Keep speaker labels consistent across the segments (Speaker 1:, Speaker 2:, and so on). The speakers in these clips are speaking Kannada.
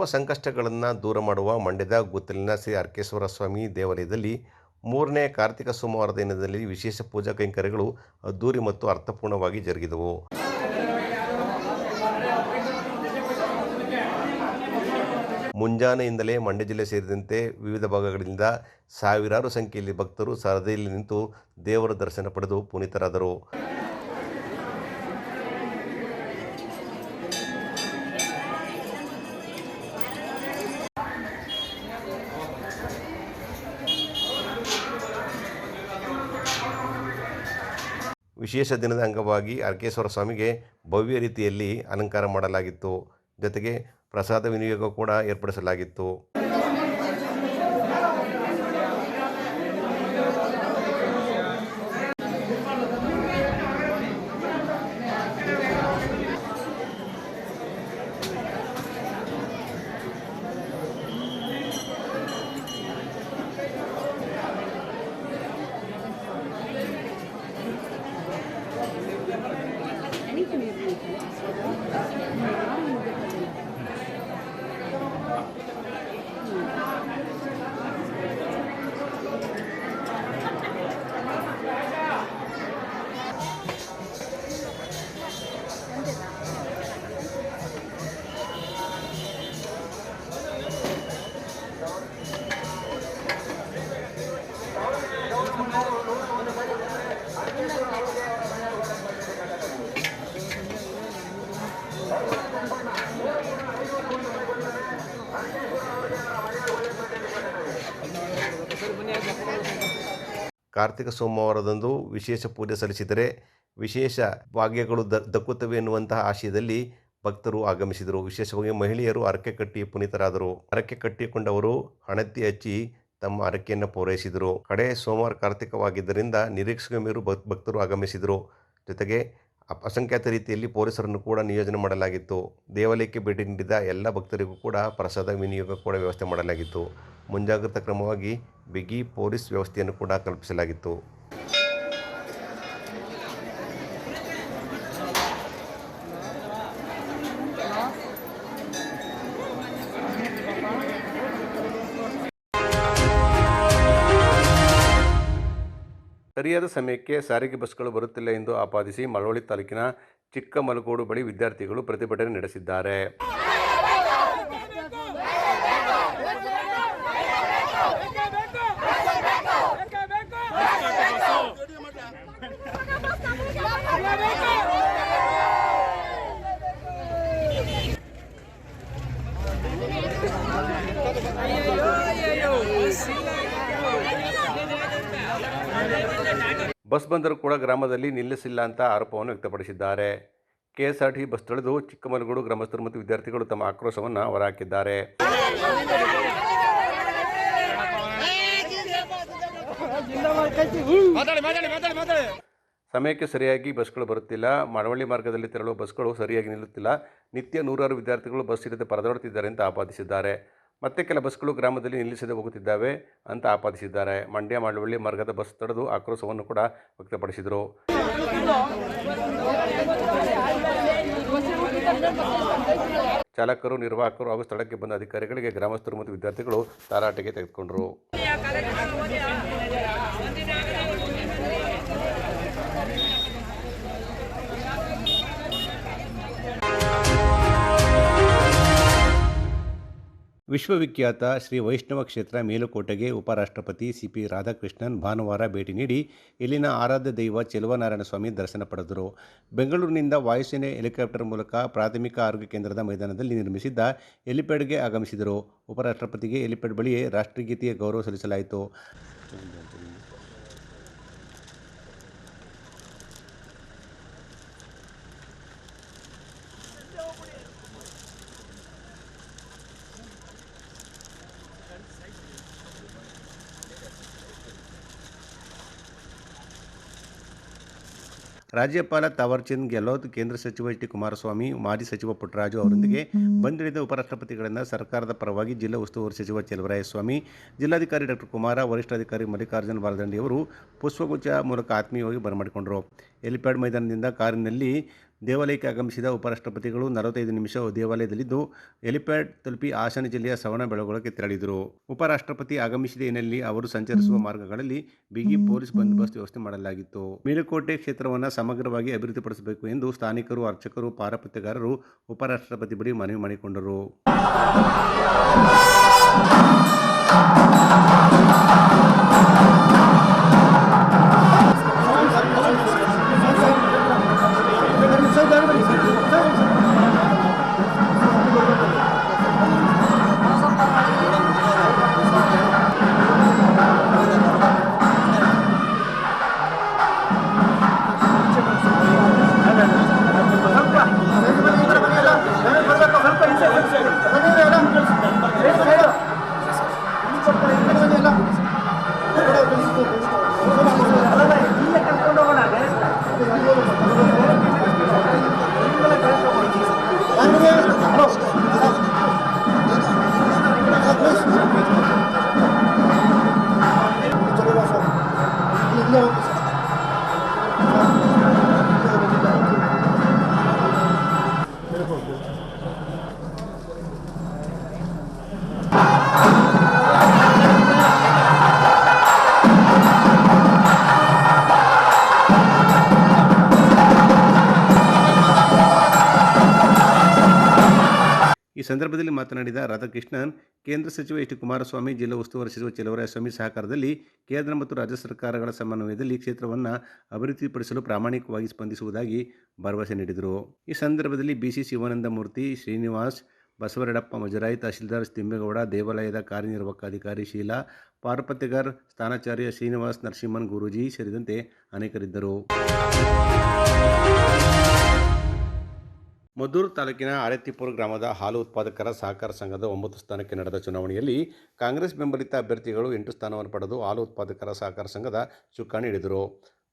Speaker 1: ಸರ್ವ ಸಂಕಷ್ಟಗಳನ್ನು ದೂರ ಮಾಡುವ ಮಂಡ್ಯದ ಗುತ್ತಲಿನ ಶ್ರೀ ಅರ್ಕೇಶ್ವರ ಸ್ವಾಮಿ ದೇವಾಲಯದಲ್ಲಿ ಮೂರನೇ ಕಾರ್ತಿಕ ಸೋಮವಾರ ದಿನದಲ್ಲಿ ವಿಶೇಷ ಪೂಜಾ ಕೈಂಕರ್ಯಗಳು ಅದ್ದೂರಿ ಮತ್ತು ಅರ್ಥಪೂರ್ಣವಾಗಿ ಜರುಗಿದವು. ಮುಂಜಾನೆಯಿಂದಲೇ ಮಂಡ್ಯ ಜಿಲ್ಲೆ ಸೇರಿದಂತೆ ವಿವಿಧ ಭಾಗಗಳಿಂದ ಸಾವಿರಾರು ಸಂಖ್ಯೆಯಲ್ಲಿ ಭಕ್ತರು ಸರದಿಯಲ್ಲಿ ನಿಂತು ದೇವರ ದರ್ಶನ ಪಡೆದು ಪುನೀತರಾದರು. ವಿಶೇಷ ದಿನದ ಅಂಗವಾಗಿ ಅರ್ಕೇಶ್ವರ ಸ್ವಾಮಿಗೆ ಭವ್ಯ ರೀತಿಯಲ್ಲಿ ಅಲಂಕಾರ ಮಾಡಲಾಗಿತ್ತು. ಜೊತೆಗೆ ಪ್ರಸಾದ ವಿನಿಯೋಗ ಕೂಡ ಏರ್ಪಡಿಸಲಾಗಿತ್ತು. miyim? ಕಾರ್ತಿಕ ಸೋಮವಾರದಂದು ವಿಶೇಷ ಪೂಜೆ ಸಲ್ಲಿಸಿದರೆ ವಿಶೇಷ ಭಾಗ್ಯಗಳು ದ, ದಕ್ಕುತ್ತವೆ ಎನ್ನುವಂತಹ ಆಶಯದಲ್ಲಿ ಭಕ್ತರು ಆಗಮಿಸಿದರು. ವಿಶೇಷವಾಗಿ ಮಹಿಳೆಯರು ಹರಕೆ ಕಟ್ಟಿ ಪುನೀತರಾದರು. ಹರಕೆ ಕಟ್ಟಿಕೊಂಡವರು ಹಣತಿ ಹಚ್ಚಿ ತಮ್ಮ ಹರಕೆಯನ್ನು ಪೂರೈಸಿದರು. ಕಡೆ ಸೋಮವಾರ ಕಾರ್ತಿಕವಾಗಿದ್ದರಿಂದ ನಿರೀಕ್ಷೆಗೆ ಮೇರು ಭಕ್- ಭಕ್ತರು ಆಗಮಿಸಿದರು. ಜೊತೆಗೆ ಅಸಂಖ್ಯಾತ ರೀತಿಯಲ್ಲಿ ಪೊಲೀಸರನ್ನು ಕೂಡ ನಿಯೋಜನೆ ಮಾಡಲಾಗಿತ್ತು. ದೇವಾಲಯಕ್ಕೆ ಭೇಟಿ ನೀಡಿದ ಎಲ್ಲ ಭಕ್ತರಿಗೂ ಕೂಡ ಪ್ರಸಾದ, ವಿನಿಯೋಗ ಕೂಡ ವ್ಯವಸ್ಥೆ ಮಾಡಲಾಗಿತ್ತು. ಮುಂಜಾಗ್ರತಾ ಕ್ರಮವಾಗಿ ಬಿಗಿ ಪೊಲೀಸ್ ವ್ಯವಸ್ಥೆಯನ್ನು ಕೂಡ ಕಲ್ಪಿಸಲಾಗಿತ್ತು. ಸರಿಯಾದ ಸಮಯಕ್ಕೆ ಸಾರಿಗೆ ಬಸ್ಗಳು ಬರುತ್ತಿಲ್ಲ ಎಂದು ಆಪಾದಿಸಿ ಮಳವಳ್ಳಿ ತಾಲೂಕಿನ ಚಿಕ್ಕಮಲಗೋಡು ಬಳಿ ವಿದ್ಯಾರ್ಥಿಗಳು ಪ್ರತಿಭಟನೆ ನಡೆಸಿದ್ದಾರೆ. ಬಸ್ ಬಂದರೂ ಕೂಡ ಗ್ರಾಮದಲ್ಲಿ ನಿಲ್ಲಿಸಿಲ್ಲ ಅಂತ ಆರೋಪವನ್ನು ವ್ಯಕ್ತಪಡಿಸಿದ್ದಾರೆ. ಕೆಎಸ್ಆರ್ಟಿ ಬಸ್ ತೊಳೆದು ಚಿಕ್ಕಮಲಗೂಡು ಗ್ರಾಮಸ್ಥರು ಮತ್ತು ವಿದ್ಯಾರ್ಥಿಗಳು ತಮ್ಮ ಆಕ್ರೋಶವನ್ನು ಹೊರಹಾಕಿದ್ದಾರೆ. ಸಮಯಕ್ಕೆ ಸರಿಯಾಗಿ ಬಸ್ಗಳು ಬರುತ್ತಿಲ್ಲ. ಮಳವಳ್ಳಿ ಮಾರ್ಗದಲ್ಲಿ ತೆರಳುವ ಬಸ್ಗಳು ಸರಿಯಾಗಿ ನಿಲ್ಲುತ್ತಿಲ್ಲ. ನಿತ್ಯ ನೂರಾರು ವಿದ್ಯಾರ್ಥಿಗಳು ಬಸ್ ಇಲ್ಲದೆ ಪರದಾಡುತ್ತಿದ್ದಾರೆ ಅಂತ ಆಪಾದಿಸಿದ್ದಾರೆ. ಮತ್ತೆ ಕೆಲ ಬಸ್ಗಳು ಗ್ರಾಮದಲ್ಲಿ ನಿಲ್ಲಿಸದೆ ಹೋಗುತ್ತಿದ್ದಾವೆ ಅಂತ ಆಪಾದಿಸಿದ್ದಾರೆ. ಮಂಡ್ಯ ಮಳವಳ್ಳಿ ಮಾರ್ಗದ ಬಸ್ ತಡೆದು ಆಕ್ರೋಶವನ್ನು ಕೂಡ ವ್ಯಕ್ತಪಡಿಸಿದರು. ಚಾಲಕರು, ನಿರ್ವಾಹಕರು ಹಾಗೂ ಸ್ಥಳಕ್ಕೆ ಬಂದ ಅಧಿಕಾರಿಗಳಿಗೆ ಗ್ರಾಮಸ್ಥರು ಮತ್ತು ವಿದ್ಯಾರ್ಥಿಗಳು ತಾರಾಟೆಗೆ ತೆಗೆದುಕೊಂಡರು. ವಿಶ್ವವಿಖ್ಯಾತ ಶ್ರೀ ವೈಷ್ಣವ ಕ್ಷೇತ್ರ ಮೇಲುಕೋಟೆಗೆ ಉಪರಾಷ್ಟ್ರಪತಿ ಸಿ ಪಿ ರಾಧಾಕೃಷ್ಣನ್ ಭಾನುವಾರ ಭೇಟಿ ನೀಡಿ ಇಲ್ಲಿನ ಆರಾಧ್ಯ ದೈವ ಚೆಲುವನಾರಾಯಣ ಸ್ವಾಮಿ ದರ್ಶನ ಪಡೆದರು. ಬೆಂಗಳೂರಿನಿಂದ ವಾಯುಸೇನೆ ಹೆಲಿಕಾಪ್ಟರ್ ಮೂಲಕ ಪ್ರಾಥಮಿಕ ಆರೋಗ್ಯ ಕೇಂದ್ರದ ಮೈದಾನದಲ್ಲಿ ನಿರ್ಮಿಸಿದ್ದ ಹೆಲಿಪ್ಯಾಡ್ಗೆ ಆಗಮಿಸಿದರು. ಉಪರಾಷ್ಟ್ರಪತಿಗೆ ಹೆಲಿಪ್ಯಾಡ್ ಬಳಿಯೇ ರಾಷ್ಟ್ರಗೀತೆಯ ಗೌರವ ಸಲ್ಲಿಸಲಾಯಿತು. ರಾಜ್ಯಪಾಲ ತಾವರ್ಚಂದ್ ಗೆಹ್ಲೋತ್ ಕೇಂದ್ರ ಸಚಿವ ಎಚ್ ಡಿ ಕುಮಾರಸ್ವಾಮಿ, ಮಾಜಿ ಸಚಿವ ಪುಟ್ಟರಾಜು ಅವರೊಂದಿಗೆ ಬಂದಿಳಿದ ಉಪರಾಷ್ಟ್ರಪತಿಗಳನ್ನು ಸರ್ಕಾರದ ಪರವಾಗಿ ಜಿಲ್ಲಾ ಉಸ್ತುವಾರಿ ಸಚಿವ ಚೆಲುವರಾಯಸ್ವಾಮಿ, ಜಿಲ್ಲಾಧಿಕಾರಿ ಡಾಕ್ಟರ್ ಕುಮಾರ ವರಿಷ್ಠಾಧಿಕಾರಿ ಮಲ್ಲಿಕಾರ್ಜುನ ಬಾಲದಂಡಿ ಅವರು ಪುಷ್ಪಗುಚ್ಛ ಮೂಲಕ ಆತ್ಮೀಯವಾಗಿ ಬರಮಾಡಿಕೊಂಡರು. ಎಲಿಪ್ಯಾಡ್ ಮೈದಾನದಿಂದ ಕಾರಿನಲ್ಲಿ ದೇವಾಲಯಕ್ಕೆ ಆಗಮಿಸಿದ ಉಪರಾಷ್ಟ್ರಪತಿಗಳು ನಲವತ್ತೈದು ನಿಮಿಷ ದೇವಾಲಯದಲ್ಲಿದ್ದು ಹೆಲಿಪ್ಯಾಡ್ ತಲುಪಿ ಹಾಸನ ಜಿಲ್ಲೆಯ ಸವಣ ಬೆಳಗೊಳಕ್ಕೆ ತೆರಳಿದರು. ಉಪರಾಷ್ಟ್ರಪತಿ ಆಗಮಿಸಿದ ಹಿನ್ನೆಲೆಯಲ್ಲಿ ಅವರು ಸಂಚರಿಸುವ ಮಾರ್ಗಗಳಲ್ಲಿ ಬಿಗಿ ಪೊಲೀಸ್ ಬಂದೋಬಸ್ತ್ ವ್ಯವಸ್ಥೆ ಮಾಡಲಾಗಿತ್ತು. ಮೇಲುಕೋಟೆ ಕ್ಷೇತ್ರವನ್ನು ಸಮಗ್ರವಾಗಿ ಅಭಿವೃದ್ಧಿಪಡಿಸಬೇಕು ಎಂದು ಸ್ಥಾನಿಕರು ಅರ್ಚಕರು ಪಾರಪತ್ಯಗಾರರು ಉಪರಾಷ್ಟ್ರಪತಿ ಬಳಿ ಮನವಿ ಮಾಡಿಕೊಂಡರು. Thank you. ಸಂದರ್ಭದಲ್ಲಿ ಮಾತನಾಡಿದ ರಾಧಾಕೃಷ್ಣನ್, ಕೇಂದ್ರ ಸಚಿವ ಎಚ್ ಡಿ ಕುಮಾರಸ್ವಾಮಿ, ಜಿಲ್ಲಾ ಉಸ್ತುವಾರಿ ಸಚಿವ ಚಲವರಾಯಸ್ವಾಮಿ ಸಹಕಾರದಲ್ಲಿ ಕೇಂದ್ರ ಮತ್ತು ರಾಜ್ಯ ಸರ್ಕಾರಗಳ ಸಮನ್ವಯದಲ್ಲಿ ಕ್ಷೇತ್ರವನ್ನು ಅಭಿವೃದ್ಧಿಪಡಿಸಲು ಪ್ರಾಮಾಣಿಕವಾಗಿ ಸ್ಪಂದಿಸುವುದಾಗಿ ಭರವಸೆ ನೀಡಿದರು. ಈ ಸಂದರ್ಭದಲ್ಲಿ B C C Murthy Srinivas Basavaradappa ಮಜರಾಯಿ tahsildar Thimmegowda, ದೇವಾಲಯದ ಕಾರ್ಯನಿರ್ವಾಹಕ ಅಧಿಕಾರಿ ಶೀಲಾ ಪಾರ್ಪತ್ಯಗರ್ ಸ್ಥಾನಾಚಾರ್ಯ ಶ್ರೀನಿವಾಸ್, ನರಸಿಂಹನ್ ಗುರೂಜಿ ಸೇರಿದಂತೆ ಅನೇಕರಿದ್ದರು. ಮದ್ದೂರು ತಾಲೂಕಿನ ಆರತಿಪುರ ಗ್ರಾಮದ ಹಾಲು ಉತ್ಪಾದಕರ ಸಹಕಾರ ಸಂಘದ ಒಂಬತ್ತು ಸ್ಥಾನಕ್ಕೆ ನಡೆದ ಚುನಾವಣೆಯಲ್ಲಿ ಕಾಂಗ್ರೆಸ್ ಬೆಂಬಲಿತ ಅಭ್ಯರ್ಥಿಗಳು ಎಂಟು ಸ್ಥಾನವನ್ನು ಪಡೆದು ಹಾಲು ಉತ್ಪಾದಕರ ಸಹಕಾರ ಸಂಘದ ಚುಕ್ಕಾಣಿ ಹಿಡಿದರು.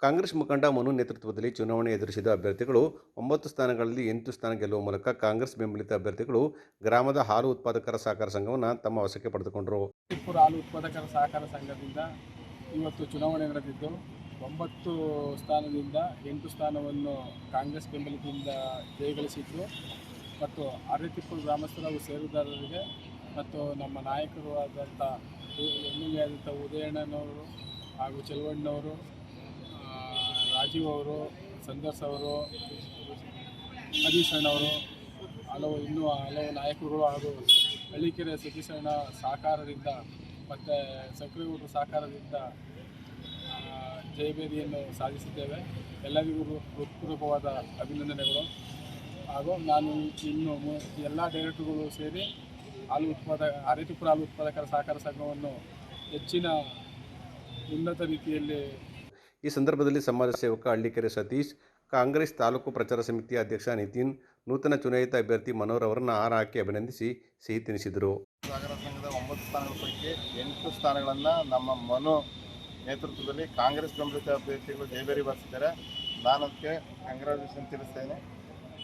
Speaker 1: ಕಾಂಗ್ರೆಸ್ ಮುಖಂಡ ಮನು ನೇತೃತ್ವದಲ್ಲಿ ಚುನಾವಣೆ ಎದುರಿಸಿದ ಅಭ್ಯರ್ಥಿಗಳು ಒಂಬತ್ತು ಸ್ಥಾನಗಳಲ್ಲಿ ಎಂಟು ಸ್ಥಾನ ಗೆಲ್ಲುವ ಮೂಲಕ ಕಾಂಗ್ರೆಸ್ ಬೆಂಬಲಿತ ಅಭ್ಯರ್ಥಿಗಳು ಗ್ರಾಮದ ಹಾಲು ಉತ್ಪಾದಕರ ಸಹಕಾರ ಸಂಘವನ್ನು ತಮ್ಮ ವಶಕ್ಕೆ ಪಡೆದುಕೊಂಡರು.
Speaker 2: ಹಾಲು ಉತ್ಪಾದಕರ ಸಹಕಾರ ಸಂಘದಿಂದ ಇವತ್ತು ಚುನಾವಣೆ ನಡೆದಿದ್ದು ಒಂಬತ್ತು ಸ್ಥಾನದಿಂದ ಎಂಟು ಸ್ಥಾನವನ್ನು ಕಾಂಗ್ರೆಸ್ ಬೆಂಬಲದಿಂದ ಜಯಗಳಿಸಿದ್ದು ಮತ್ತು ಅರತಿಪ್ಪೂರು ಗ್ರಾಮಸ್ಥರ ಹಾಗೂ ಷೇರುದಾರರಿಗೆ ಮತ್ತು ನಮ್ಮ ನಾಯಕರು ಆದಂಥ ಎಂ ಎಲ್ ಎ ಆದಂಥ ಉದಯಣ್ಣನವರು ಹಾಗೂ ಚೆಲುವಣ್ಣವರು ರಾಜೀವ್ ಅವರು ಸಂದರ್ಸ್ ಅವರು ಹರೀಶ್ ಅಣ್ಣವರು ಹಲವು ಇನ್ನೂ ಹಲವು ನಾಯಕರು ಹಾಗೂ ಹಳ್ಳಿಕೆರೆ ಸತೀಶ್ ಅಣ್ಣ ಸಹಕಾರದಿಂದ ಮತ್ತು ಸಕ್ರೆಗೌಡರ ಸಹಕಾರದಿಂದ ಜಯಬೇರಿಯನ್ನು ಸಾಧಿಸಿದ್ದೇವೆ. ಎಲ್ಲರಿಗೂ ಹೃತ್ಪೂರ್ವಕವಾದ ಅಭಿನಂದನೆಗಳು. ಹಾಗೂ ನಾನು ಇನ್ನು ಎಲ್ಲ ಡೈರೆಕ್ಟರ್ಗಳು ಸೇರಿ ಹಾಲು ಉತ್ಪಾದಕ ಅರೆತಿಪುರ ಹಾಲು ಉತ್ಪಾದಕರ ಸಹಕಾರ ಸಂಘವನ್ನು ಹೆಚ್ಚಿನ ಉನ್ನತ ರೀತಿಯಲ್ಲಿ
Speaker 1: ಈ ಸಂದರ್ಭದಲ್ಲಿ ಸಮಾಜ ಸೇವಕ ಹಳ್ಳಿಕೆರೆ ಸತೀಶ್ ಕಾಂಗ್ರೆಸ್ ತಾಲೂಕು ಪ್ರಚಾರ ಸಮಿತಿಯ ಅಧ್ಯಕ್ಷ ನಿತಿನ್ ನೂತನ ಚುನಾಯಿತ ಅಭ್ಯರ್ಥಿ ಮನೋಹರ್ ಅವರನ್ನು ಹಾರ ಹಾಕಿ ಅಭಿನಂದಿಸಿ ಸಿಹಿ ತಿನಿಸಿದರು.
Speaker 3: ಸಹಕಾರ ಸಂಘದ ಒಂಬತ್ತು ಸ್ಥಾನಗಳ ಪೈಕಿ ಎಂಟು ಸ್ಥಾನಗಳನ್ನು ನಮ್ಮ ಮನು ನೇತೃತ್ವದಲ್ಲಿ ಕಾಂಗ್ರೆಸ್ ಬೆಂಬಲಿತ ಅಭ್ಯರ್ಥಿಗಳು ಜಯಬೇರಿ ಬರ್ತಿದ್ದಾರೆ. ನಾನು ಅದಕ್ಕೆ ಕಂಗ್ರಾಚುಲೇಷನ್ ತಿಳಿಸ್ತೇನೆ.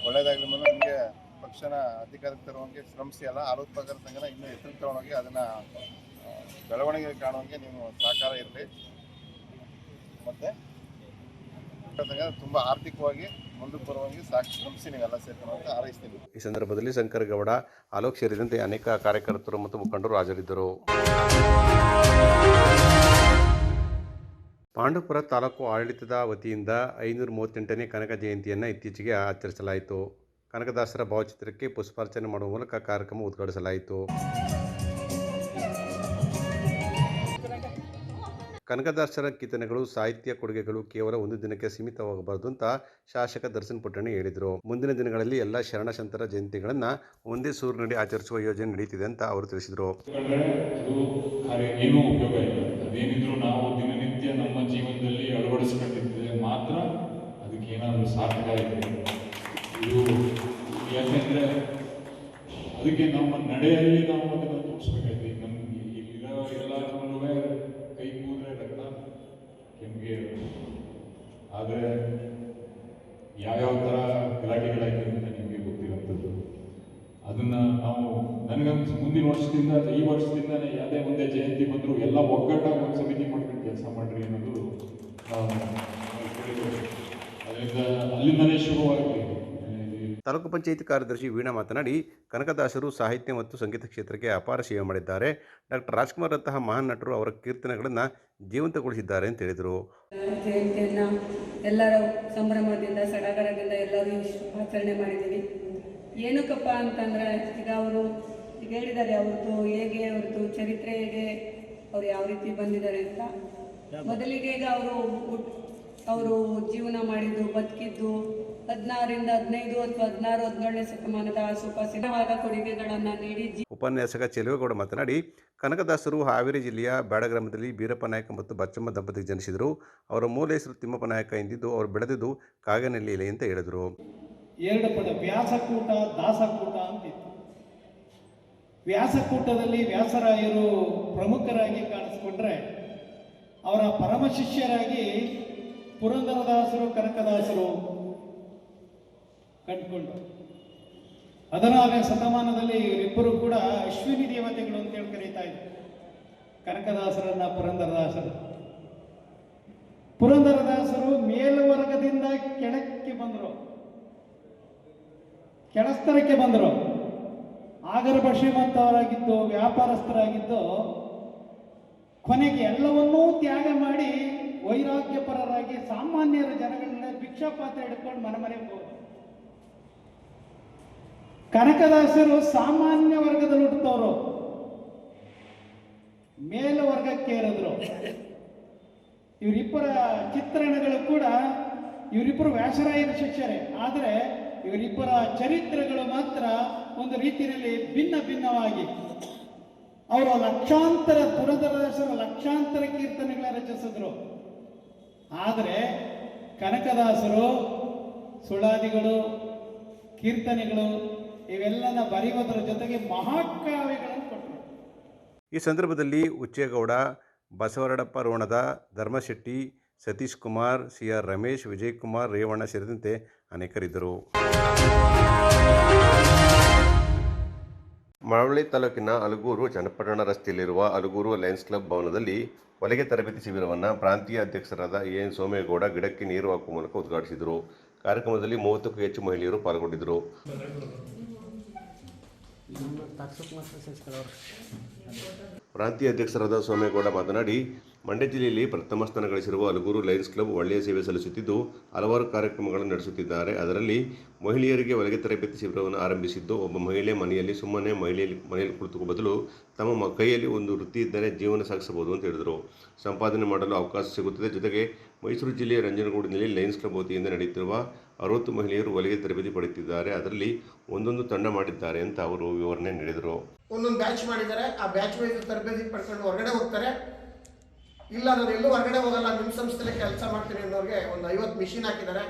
Speaker 3: ಒಳ್ಳೆಯದಾಗಲಿ ಮುಂದೆ ನಿಮಗೆ ಪಕ್ಷನ ಅಧಿಕಾರಕ್ಕೆ ತರುವಂಗೆ ಶ್ರಮಿಸಿ ಅಲ್ಲ ಆರೋಪಕರ ಸಂಘನ ಇನ್ನೂ ಎತ್ತರಕ್ಕೆ ತಗೊಂಡೋಗಿ ಅದನ್ನು ಬೆಳವಣಿಗೆ ಕಾಣುವಂಗೆ ನೀವು ಸಹಕಾರ ಇರಲಿ. ಮತ್ತು ತುಂಬಾ ಆರ್ಥಿಕವಾಗಿ ಮುಂದಕ್ಕೆ ಬರುವಂಗೆ ಸಾಕು, ಶ್ರಮಿಸಿ ನೀವೆಲ್ಲ ಸೇರ್ಕೊಂಡು ಅಂತ ಹಾರೈಸ್ತೀನಿ.
Speaker 1: ಈ ಸಂದರ್ಭದಲ್ಲಿ ಶಂಕರ್ ಗೌಡ ಆಲೋಕ್ ಸೇರಿದಂತೆ ಅನೇಕ ಕಾರ್ಯಕರ್ತರು ಮತ್ತು ಮುಖಂಡರು ಹಾಜರಿದ್ದರು. ಪಾಂಡವಪುರ ತಾಲೂಕು ಆಡಳಿತದ ವತಿಯಿಂದ ಐನೂರ ಮೂವತ್ತೆಂಟನೇ ಕನಕ ಜಯಂತಿಯನ್ನು ಇತ್ತೀಚೆಗೆ ಆಚರಿಸಲಾಯಿತು. ಕನಕದಾಸರ ಭಾವಚಿತ್ರಕ್ಕೆ ಪುಷ್ಪಾರ್ಚನೆ ಮಾಡುವ ಮೂಲಕ ಕಾರ್ಯಕ್ರಮ ಉದ್ಘಾಟಿಸಲಾಯಿತು. ಕನಕದಾಸರ ಕೀರ್ತನೆಗಳು, ಸಾಹಿತ್ಯ ಕೊಡುಗೆಗಳು ಕೇವಲ ಒಂದು ದಿನಕ್ಕೆ ಸೀಮಿತವಾಗಬಾರದು ಅಂತ ಶಾಸಕ ದರ್ಶನ್ ಪುಟ್ಟಣಿ ಹೇಳಿದರು. ಮುಂದಿನ ದಿನಗಳಲ್ಲಿ ಎಲ್ಲ ಶರಣಶಂತರ ಜಯಂತಿಗಳನ್ನು ಒಂದೇ ಸೂರಿನಡಿ ಆಚರಿಸುವ ಯೋಜನೆ ನಡೆಯುತ್ತಿದೆ ಅಂತ ಅವರು ತಿಳಿಸಿದರು.
Speaker 4: ದಿನನಿತ್ಯ ನಮ್ಮ ಜೀವನದಲ್ಲಿ ಅಳವಡಿಸ್ಕೊಂಡಿದ್ರೆ ಮಾತ್ರ ಅದಕ್ಕೆ ಏನಾದರೂ ಸಾಧ್ಯ ಇದೆ. ಇದು ಯಾಕೆಂದ್ರೆ ಅದಕ್ಕೆ ನಮ್ಮ ನಡೆಯಲ್ಲಿ ನಾವು ಅದನ್ನು ತೋರಿಸ್ಬೇಕಾಯ್ತು. ನಮಗೆ ಇಲ್ಲಿರೋ ಎಲ್ಲರೂ ಕೈ ಕೂದ್ರೆ ರಕ್ತ ಕೆಮ್ಮಿಗೆ ಆದರೆ ಯಾವ್ಯಾವ ಥರ ಗಲಾಟೆಗಳಾಗಿದೆ ಅಂತ ನಿಮಗೆ ಗೊತ್ತಿರುವಂಥದ್ದು ಅದನ್ನ ನಾವು ನನಗೆ ಮುಂದಿನ ವರ್ಷದಿಂದ, ಈ ವರ್ಷದಿಂದಲೇ ಯಾವುದೇ ಒಂದೇ ಜಯಂತಿ ಬಂದರೂ ಎಲ್ಲ ಒಗ್ಗಟ್ಟಾಗಿ ಒಂದು ಸಮಿತಿ ಮಾಡ್ಕೊಂಡು ಕೆಲಸ ಮಾಡ್ರಿ ಅನ್ನೋದು. ಅದರಿಂದ ಅಲ್ಲಿಂದನೇ ಶುರುವಾಗಿ.
Speaker 1: ತಾಲೂಕು ಪಂಚಾಯಿತಿ ಕಾರ್ಯದರ್ಶಿ ವೀಣಾ ಮಾತನಾಡಿ ಕನಕದಾಸರು ಸಾಹಿತ್ಯ ಮತ್ತು ಸಂಗೀತ ಕ್ಷೇತ್ರಕ್ಕೆ ಅಪಾರ ಸೇವೆ ಮಾಡಿದ್ದಾರೆ. ಡಾಕ್ಟರ್ ರಾಜ್ಕುಮಾರ್ ಅಂತಹ ಮಹಾನ್ ನಟರು ಅವರ ಕೀರ್ತನೆಗಳನ್ನು ಜೀವಂತಗೊಳಿಸಿದ್ದಾರೆ ಅಂತ ಹೇಳಿದರು.
Speaker 5: ಜಯಂತಿಯನ್ನು ಎಲ್ಲರೂ ಸಂಭ್ರಮದಿಂದ ಸಡಗರದಿಂದ ಎಲ್ಲರೂ ಆಚರಣೆ ಮಾಡಿದ್ದೀವಿ. ಏನಕ್ಕಪ್ಪ ಅಂತಂದರೆ ಈಗ ಅವರು ಈಗ ಹೇಳಿದ್ದಾರೆ ಅವ್ರದ್ದು ಹೇಗೆ ಅವ್ರದ್ದು ಚರಿತ್ರೆ ಹೇಗೆ ಅವ್ರು ಯಾವ ರೀತಿ ಬಂದಿದ್ದಾರೆ ಅಂತ. ಮೊದಲಿಗೆ ಈಗ ಅವರು ಅವರು ಜೀವನ ಮಾಡಿದ್ದು ಬದುಕಿದ್ದು ಹದಿನಾರರಿಂದ ಹದಿನೈದು ಅಥವಾ ಹದಿನಾರು ಹದಿನೇಳನೇ ಶತಮಾನದ ಸುಖಸಿನವಾದ ಕೊಡುಗೆಗಳನ್ನು ನೀಡಿ
Speaker 1: ಉಪನ್ಯಾಸಕ ಚೆಲುವೇಗೌಡ ಮಾತನಾಡಿ ಕನಕದಾಸರು ಹಾವೇರಿ ಜಿಲ್ಲೆಯ ಬ್ಯಾಡ ಗ್ರಾಮದಲ್ಲಿ ಬೀರಪ್ಪ ನಾಯಕ ಮತ್ತು ಬಚ್ಚಮ್ಮ ದಂಪತಿಗೆ ಜನಿಸಿದರು. ಅವರ ಮೂಲ ಹೆಸರು ತಿಮ್ಮಪ್ಪ ನಾಯಕ ಎಂದಿದ್ದು ಅವರು ಬೆಳೆದಿದ್ದು ಕಾಗನೆಲ್ಲಿಲೆ ಅಂತ ಹೇಳಿದರು.
Speaker 6: ಎರಡು ಪದ ವ್ಯಾಸಕೂಟ ದಾಸಕೂಟ ಅಂತಿತ್ತು. ವ್ಯಾಸಕೂಟದಲ್ಲಿ ವ್ಯಾಸರಾಯರು ಪ್ರಮುಖರಾಗಿ ಕಾಣಿಸ್ಕೊಂಡ್ರೆ ಅವರ ಪರಮ ಶಿಷ್ಯರಾಗಿ ಪುರಂದರದಾಸರು, ಕನಕದಾಸರು ಕಂಡುಕೊಂಡು ಹದಿನಾರನೇ ಶತಮಾನದಲ್ಲಿ ಇವರಿಬ್ಬರು ಕೂಡ ಅಶ್ವಿನಿ ದೇವತೆಗಳು ಅಂತೇಳಿ ಕರೀತಾ ಇದ್ರು. ಕನಕದಾಸರನ್ನ ಪುರಂದರದಾಸರು. ಪುರಂದರದಾಸರು ಮೇಲ್ವರ್ಗದಿಂದ ಕೆಳಕ್ಕೆ ಬಂದರು. ಕೆಳಸ್ತರಕ್ಕೆ ಬಂದರು. ಆಗರ ಶ್ರೀಮಂತವರಾಗಿದ್ದು ವ್ಯಾಪಾರಸ್ಥರಾಗಿದ್ದು ಕೊನೆಗೆ ಎಲ್ಲವನ್ನೂ ತ್ಯಾಗ ಮಾಡಿ ವೈರಾಗ್ಯಪರರಾಗಿ ಸಾಮಾನ್ಯರ ಜನಗಳನ್ನ ಭಿಕ್ಷಾಪಾತ್ರ ಹಿಡ್ಕೊಂಡು ಮನೆ ಕನಕದಾಸರು ಸಾಮಾನ್ಯ ವರ್ಗದಲ್ಲಿ ಹುಟ್ಟುತ್ತವರು. ಮೇಲ್ವರ್ಗಕ್ಕೆ ಏರಿದ್ರು. ಇವರಿಬ್ಬರ ಚಿತ್ರಣಗಳು ಕೂಡ ಇವರಿಬ್ಬರು ವ್ಯಾಸರಾಯರ ಶಿಷ್ಯರೇ. ಆದರೆ ಇವರಿಬ್ಬರ ಚರಿತ್ರೆಗಳು ಮಾತ್ರ ಒಂದು ರೀತಿಯಲ್ಲಿ ಭಿನ್ನ ಭಿನ್ನವಾಗಿ. ಅವರು ಲಕ್ಷಾಂತರ ಪುರಂದರದಾಸರ ಲಕ್ಷಾಂತರ ಕೀರ್ತನೆಗಳ ರಚಿಸಿದ್ರು. ಆದರೆ ಕನಕದಾಸರು ಸುಳಾದಿಗಳು ಕೀರ್ತನೆಗಳು ಇವೆಲ್ಲನ ಬರೆಯುವುದರ ಜೊತೆಗೆ ಮಹಾಕಾವ್ಯಗಳನ್ನು ಕೊಟ್ಟರು
Speaker 1: ಈ ಸಂದರ್ಭದಲ್ಲಿ ಉಚ್ಚೇಗೌಡ, ಬಸವರಡಪ್ಪ ರೋಣದ, ಧರ್ಮಶೆಟ್ಟಿ, ಸತೀಶ್ ಕುಮಾರ್, ಸಿ ಆರ್ ರಮೇಶ್, ವಿಜಯ್ ಕುಮಾರ್, ರೇವಣ್ಣ ಸೇರಿದಂತೆ ಅನೇಕರಿದ್ದರು. ಮಳವಳ್ಳಿ ತಾಲೂಕಿನ ಅಲಗೂರು ಚನ್ನಪಟ್ಟಣ ರಸ್ತೆಯಲ್ಲಿರುವ ಅಲಗೂರು ಲಯನ್ಸ್ ಕ್ಲಬ್ ಭವನದಲ್ಲಿ ಹೊಲಿಗೆ ತರಬೇತಿ ಶಿಬಿರವನ್ನು ಪ್ರಾಂತೀಯ ಅಧ್ಯಕ್ಷರಾದ ಎ ಎನ್ ಸೋಮೇಗೌಡ ಗಿಡಕ್ಕೆ ನೀರು ಹಾಕುವ ಮೂಲಕ ಉದ್ಘಾಟಿಸಿದರು. ಕಾರ್ಯಕ್ರಮದಲ್ಲಿ ಮೂವತ್ತಕ್ಕೂ ಹೆಚ್ಚು ಮಹಿಳೆಯರು ಪಾಲ್ಗೊಂಡಿದ್ದರು. ಪ್ರಾಂತೀಯ ಅಧ್ಯಕ್ಷರಾದ ಸೋಮೇಗೌಡ ಮಾತನಾಡಿ, ಮಂಡ್ಯ ಜಿಲ್ಲೆಯಲ್ಲಿ ಪ್ರಥಮ ಸ್ಥಾನ ಗಳಿಸಿರುವ ಅಲಗೂರು ಲಯನ್ಸ್ ಕ್ಲಬ್ ಒಳ್ಳೆಯ ಸೇವೆ ಸಲ್ಲಿಸುತ್ತಿದ್ದು, ಹಲವಾರು ಕಾರ್ಯಕ್ರಮಗಳನ್ನು ನಡೆಸುತ್ತಿದ್ದಾರೆ. ಅದರಲ್ಲಿ ಮಹಿಳೆಯರಿಗೆ ಒಳಗೆ ತರಬೇತಿ ಶಿಬಿರವನ್ನು ಆರಂಭಿಸಿದ್ದು, ಒಬ್ಬ ಮಹಿಳೆ ಮನೆಯಲ್ಲಿ ಸುಮ್ಮನೆ ಮಹಿಳೆಯಲ್ಲಿ ಮನೆಯಲ್ಲಿ ಕುಳಿತುಕೋ ಬದಲು ತಮ್ಮ ಕೈಯಲ್ಲಿ ಒಂದು ವೃತ್ತಿ ಇದ್ದರೆ ಜೀವನ ಸಾಗಿಸಬಹುದು ಅಂತ ಹೇಳಿದರು. ಸಂಪಾದನೆ ಮಾಡಲು ಅವಕಾಶ ಸಿಗುತ್ತದೆ. ಜೊತೆಗೆ ಮೈಸೂರು ಜಿಲ್ಲೆಯ ರಂಜನಗೂಡಿನಲ್ಲಿ ಲಯನ್ಸ್ ಕ್ಲಬ್ ವತಿಯಿಂದ ನಡೆಯುತ್ತಿರುವ ಅರವತ್ತು ಮಹಿಳೆಯರು ಹೊಲಿಗೆ ತರಬೇತಿ ಪಡೆಯುತ್ತಿದ್ದಾರೆ. ಅದರಲ್ಲಿ ಒಂದೊಂದು ತಂಡ ಮಾಡಿದ್ದಾರೆ ಅಂತ ಅವರು ವಿವರಣೆ ನೀಡಿದರು.
Speaker 7: ಒಂದೊಂದು ಬ್ಯಾಚ್ ಮಾಡಿದ್ದಾರೆ. ಆ ಬ್ಯಾಚ್ ತರಬೇತಿ ಪಡ್ಕೊಂಡು ಹೊರಗಡೆ ಹೋಗ್ತಾರೆ. ಇಲ್ಲ ನಾನು ಎಲ್ಲೂ ಹೊರಗಡೆ ಹೋಗಲ್ಲ. ನಿಮ್ಮ ಸಂಸ್ಥೆಯಲ್ಲಿ ಕೆಲಸ ಮಾಡ್ತೀನಿ ಅನ್ನೋರಿಗೆ ಒಂದು ಐವತ್ತು ಮಿಷಿನ್ ಹಾಕಿದ್ದಾರೆ.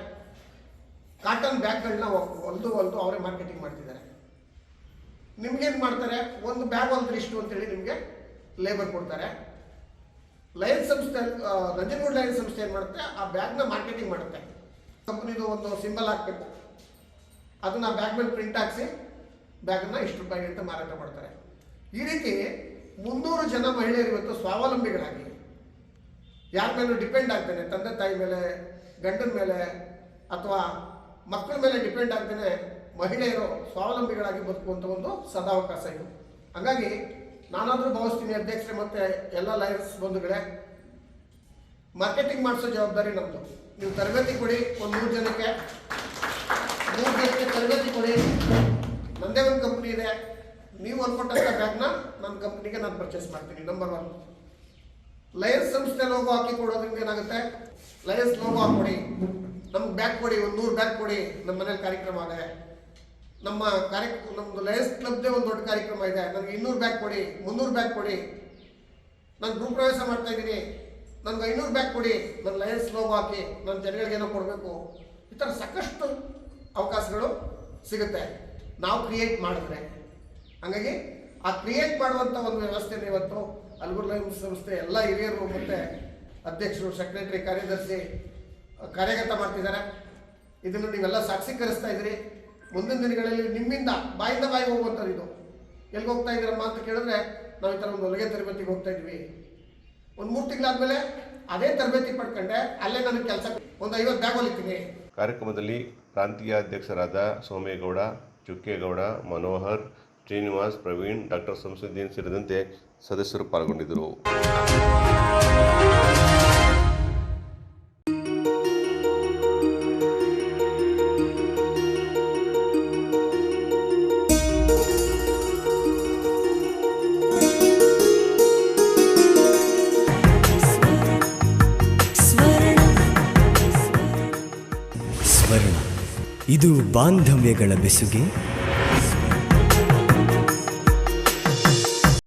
Speaker 7: ಕಾಟನ್ ಬ್ಯಾಗ್ಗಳನ್ನ ಹೊಲ್ದು ಹೊಲ್ದು ಅವರೇ ಮಾರ್ಕೆಟಿಂಗ್ ಮಾಡ್ತಿದ್ದಾರೆ. ನಿಮ್ಗೇನು ಮಾಡ್ತಾರೆ? ಒಂದು ಬ್ಯಾಗ್ ಹೊಲ್ದ್ರೆ ಇಷ್ಟು ಅಂತೇಳಿ ನಿಮಗೆ ಲೇಬರ್ ಕೊಡ್ತಾರೆ. ಲಯನ್ ಸಂಸ್ಥೆ ನಂಜನಗೂಡು ಲಯನ್ ಸಂಸ್ಥೆ ಏನು ಮಾಡುತ್ತೆ? ಆ ಬ್ಯಾಗ್ನ ಮಾರ್ಕೆಟಿಂಗ್ ಮಾಡುತ್ತೆ. ಕಂಪನಿದು ಒಂದು ಸಿಂಬಲ್ ಹಾಕಬೇಕು. ಅದನ್ನ ಬ್ಯಾಗ್ ಮೇಲೆ ಪ್ರಿಂಟ್ ಹಾಕ್ಸಿ ಬ್ಯಾಗನ್ನ ಇಷ್ಟು ರೂಪಾಯಿಗೆ ಅಂತ ಮಾರಾಟ ಮಾಡ್ತಾರೆ. ಈ ರೀತಿ ಮುನ್ನೂರು ಜನ ಮಹಿಳೆಯರು ಇವತ್ತು ಸ್ವಾವಲಂಬಿಗಳಾಗಿ ಯಾರ ಮೇಲೂ ಡಿಪೆಂಡ್ ಆಗ್ತಾನೆ, ತಂದೆ ತಾಯಿ ಮೇಲೆ, ಗಂಡನ ಮೇಲೆ ಅಥವಾ ಮಕ್ಕಳ ಮೇಲೆ ಡಿಪೆಂಡ್ ಆಗ್ತೇನೆ, ಮಹಿಳೆಯರು ಸ್ವಾವಲಂಬಿಗಳಾಗಿ ಬದುಕುವಂಥ ಒಂದು ಸದಾವಕಾಶ ಇದು. ಹಾಗಾಗಿ ನಾನಾದರೂ ಭಾವಿಸ್ತೀನಿ ಅಧ್ಯಕ್ಷರೇ ಮತ್ತೆ ಎಲ್ಲ ಲಯನ್ಸ್ ಬಂಧುಗಳೇ ಮಾರ್ಕೆಟಿಂಗ್ ಮಾಡಿಸೋ ಜವಾಬ್ದಾರಿ ನಮ್ಮದು ನೀವು ತರಬೇತಿ ಕೊಡಿ ಒಂದು ನೂರು ಜನಕ್ಕೆ. ಮೂರು ಜನಕ್ಕೆ ತರಬೇತಿ ಕೊಡಿ. ನಂದೇ ಒಂದು ಕಂಪ್ನಿ ಇದೆ. ನೀವು ಅನ್ಕೊಟ್ಟಂತ ಬ್ಯಾಗ್ನ ನನ್ನ ಕಂಪ್ನಿಗೆ ನಾನು ಪರ್ಚೇಸ್ ಮಾಡ್ತೀನಿ ನಂಬರ್ ಒನ್ ಲಯನ್ಸ್ ಸಂಸ್ಥೆ ಲೋಗೋ ಹಾಕಿ ಕೊಡೋದ್ರಿಂದ ಏನಾಗುತ್ತೆ? ಲಯನ್ಸ್ ಲೋಗೋ ಹಾಕೊಡಿ. ನಮ್ಗೆ ಬ್ಯಾಗ್ ಕೊಡಿ, ಒಂದು ನೂರು ಬ್ಯಾಗ್ ಕೊಡಿ. ನಮ್ಮ ಮನೇಲಿ ಕಾರ್ಯಕ್ರಮ ಇದೆ. ನಮ್ಮ ಕಾರ್ಯ ನಮ್ಮದು ಲಯನ್ಸ್ ಕ್ಲಬ್ದೇ ಒಂದು ದೊಡ್ಡ ಕಾರ್ಯಕ್ರಮ ಇದೆ. ನನಗೆ ಇನ್ನೂರು ಬ್ಯಾಗ್ ಕೊಡಿ, ಮುನ್ನೂರು ಬ್ಯಾಗ್ ಕೊಡಿ. ನಾನು ಗೃಹ ಪ್ರವೇಶ ಮಾಡ್ತಾ ಇದ್ದೀನಿ. ನನ್ಗೆ ಐನೂರು ಬ್ಯಾಗ್ ಕೊಡಿ, ನನ್ನ ಲಯನ್ಸ್ ಲೋಗೋ ಹಾಕಿ, ನನ್ನ ಜನಗಳಿಗೆ ಏನೋ ಕೊಡಬೇಕು. ಈ ಥರ ಸಾಕಷ್ಟು ಅವಕಾಶಗಳು ಸಿಗುತ್ತೆ. ನಾವು ಕ್ರಿಯೇಟ್ ಮಾಡಿದ್ರೆ. ಹಾಗಾಗಿ ಆ ಕ್ರಿಯೇಟ್ ಮಾಡುವಂಥ ಒಂದು ವ್ಯವಸ್ಥೆ ಇವತ್ತು ಅಲ್ಗುರ್ ಲೈನ್ಸ್ ಸಂಸ್ಥೆ ಎಲ್ಲ ಹಿರಿಯರು ಮತ್ತು ಅಧ್ಯಕ್ಷರು ಸೆಕ್ರೆಟರಿ ಕಾರ್ಯದರ್ಶಿ ಕಾರ್ಯಗತ ಮಾಡ್ತಿದ್ದಾರೆ. ಇದನ್ನು ನೀವೆಲ್ಲ ಸಾಕ್ಷೀಕರಿಸ್ತಾ ಇದ್ದೀರಿ. ಮುಂದಿನ ದಿನಗಳಲ್ಲಿ ನಿಮ್ಮಿಂದ, ಬಾಯಿಂದ ಬಾಯಿಗೆ ಹೋಗುವಂಥದ್ದು ಇದು. ಎಲ್ಲಿಗೆ ಹೋಗ್ತಾ ಇದ್ದೀರಮ್ಮ ಅಂತ ಕೇಳಿದ್ರೆ ನಾವು ಈ ಥರ ಒಂದು ಹೊಲಿಗೆ ತರಬೇತಿಗೆ ಹೋಗ್ತಾ ಇದ್ವಿ ಒಂದು ಮೂರು ತಿಂಗಳಾದ್ಮೇಲೆ ಅದೇ ತರಬೇತಿ ಪಡ್ಕೊಂಡೆ, ಅಲ್ಲೇ ನನಗೆ ಕೆಲಸ ಒಂದು ಐವತ್ತು ಬ್ಯಾಗ್ ಹೊಲಿತೀನಿ
Speaker 8: ಕಾರ್ಯಕ್ರಮದಲ್ಲಿ ಪ್ರಾಂತೀಯ ಅಧ್ಯಕ್ಷರಾದ ಸೋಮೇಗೌಡ, ಚುಕ್ಕೇಗೌಡ, ಮನೋಹರ್, ಶ್ರೀನಿವಾಸ್, ಪ್ರವೀಣ್, ಡಾಕ್ಟರ್ ಸಂಸುದ್ದೀನ್ ಸೇರಿದಂತೆ ಸದಸ್ಯರು ಪಾಲ್ಗೊಂಡಿದ್ದರು.
Speaker 9: ಬಾಂಧವ್ಯಗಳ ಬೆಸುಗೆ